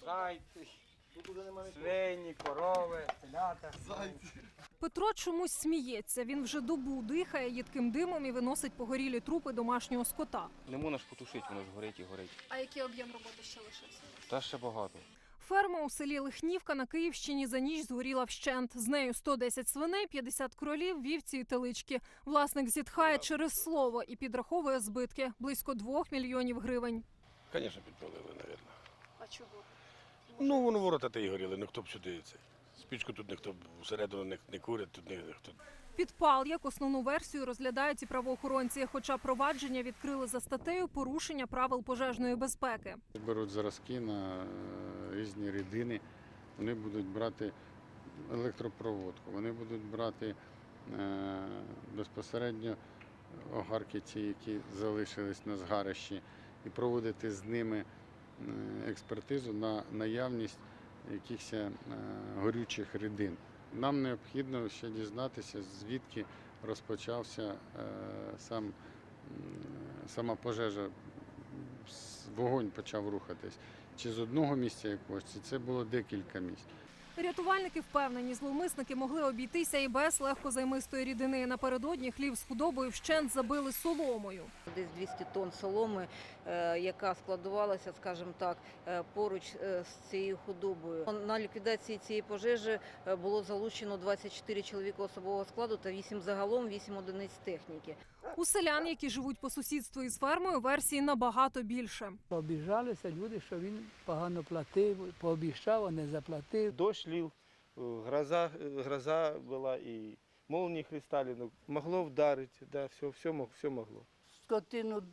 Зайці, свині, корови, телята. Петро чомусь сміється. Він вже добу дихає їдким димом і виносить погорілі трупи домашнього скота. Не можна ж потушити, воно ж горить і горить. А який об'єм роботи ще лишився? Та ще багато. Ферма у селі Лихнівка на Київщині за ніч згоріла вщент. З нею 110 свиней, 50 кролів, вівці і телички. Власник зітхає через слово і підраховує збитки близько 2 мільйонів гривень. Звісно, підпалили, мабуть. А чого? Ну, воно ворота та й горіли, ну хто б сюди це. Спічку тут ніхто всередину не, не курить, тут ніхто. Підпал як основну версію розглядають і правоохоронці, хоча провадження відкрили за статтею порушення правил пожежної безпеки. Беруть зразки на е, різні рідини, вони будуть брати електропроводку, вони будуть брати е, безпосередньо огарки ці, які залишились на згарищі, і проводити з ними експертизу на наявність якихось е, горючих рідин. Нам необхідно ще дізнатися, звідки розпочався е, сам, сама пожежа вогонь почав рухатись. Чи з одного місця якогось, чи це було декілька місць. Рятувальники впевнені, зловмисники могли обійтися і без легкозаймистої рідини. Напередодні хлів з худобою вщент забили соломою. Десь 200 тонн соломи, е, яка складувалася, скажімо так, е, поруч е, з цією худобою. На ліквідації цієї пожежі було залучено 24 чоловіка особового складу та 8 загалом, 8 одиниць техніки. У селян, які живуть по сусідству із фермою, версій набагато більше. Обіжалися люди, що він погано платив, пообіцяв, а не заплатив. Дощ лил, э, гроза, э, гроза была и молнии хлестали, ну, могло вдарить, да, все, все, мог, все могло. Скотину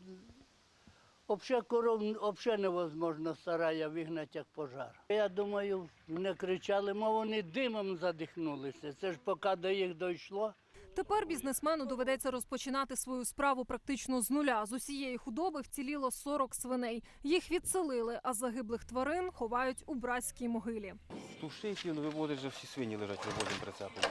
взагалі коров взагалі невозможно з сарая вигнати, як пожар. Я думаю, не кричали, мов вони димом задихнулися. Це ж поки до їх дійшло. Тепер бізнесмену доведеться розпочинати свою справу практично з нуля. З усієї худоби вціліло 40 свиней. Їх відселили, а загиблих тварин ховають у братській могилі. Тушить, він виводить, вже всі свині лежать виводимо прицепом.